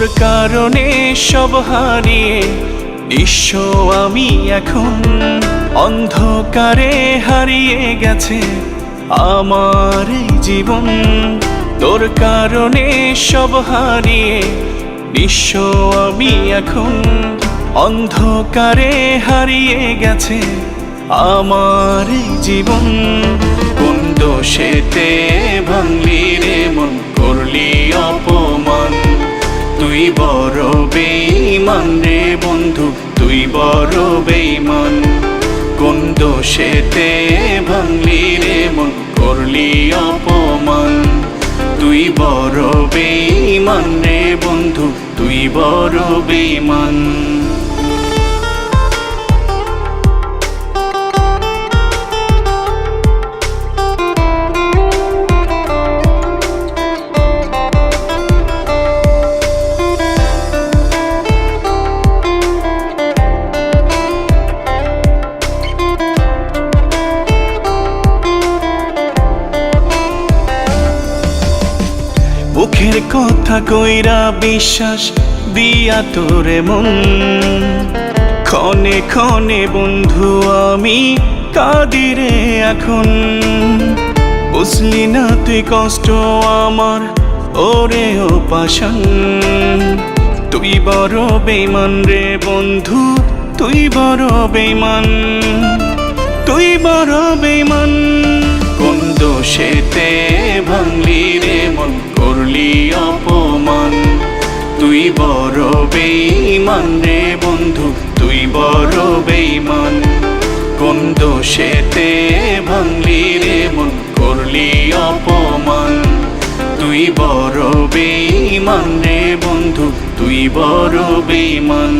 কারণে সব হারিয়ে, নিঃস্ব আমি এখন। অন্ধকারে হারিয়ে গেছে আমার জীবন। তোর কারণে সব হারিয়ে, নিঃস্ব আমি এখন। অন্ধকারে হারিয়ে গেছে আমার জীবন। কোন দোষেতে ভাঙলি রে মন, করলি বড় বেইমান রে বন্ধু, তুই বড় বেইমান কোন দোষেতে ভাঙলি রে মন, করলি অপমান। তুই বড় বেইমান রে বন্ধু, তুই বড় বেইমান মুখের কথা কইরা বিশ্বাস দিয়া তোরে মন। ক্ষণে ক্ষণে বন্ধু, আমি কাদিরে এখন। বুঝলি না তুই কষ্ট আমার, ওরে ও পাশান তুই বড় বেমান রে বন্ধু, তুই বড় বেমান তুই বড় বেমান কোন দোষেতে ভাঙলি রে অপমান। তুই বড় বেইমান রে বন্ধু, তুই বড় বেইমান কোন দোষেতে ভাঙলি রে মন, করলি অপমান। তুই বড় বেইমান রে বন্ধু, তুই বড় বেইমান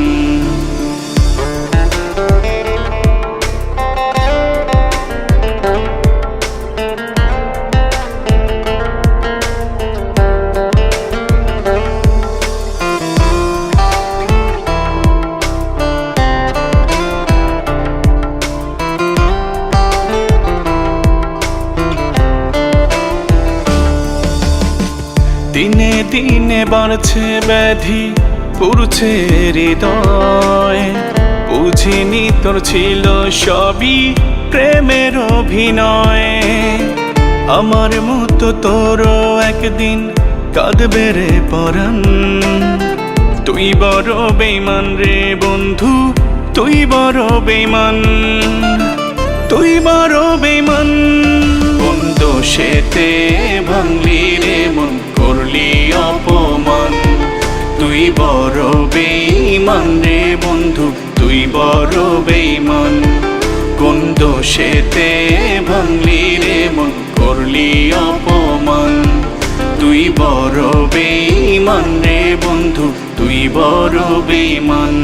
দিনে দিনে বাড়ছে ব্যাধি পুরছে হৃদয়। বুঝিনি তোর ছিল সবই প্রেমের অভিনয়। আমার মতো তোর একদিন কাঁদবে রে পরাণ। তুই বড় বেমান রে বন্ধু, তুই বড় বেমান তুই বড় বেমান বন্ধু সেতে ভাঙলি রে মন? করলি অপমান। তুই বড় বেইমান রে বন্ধু, তুই বড় বেইমান কোন দোষেতে ভাঙলি রে মন, করলি অপমান। তুই বড় বেইমান রে বন্ধু, তুই বড় বেইমান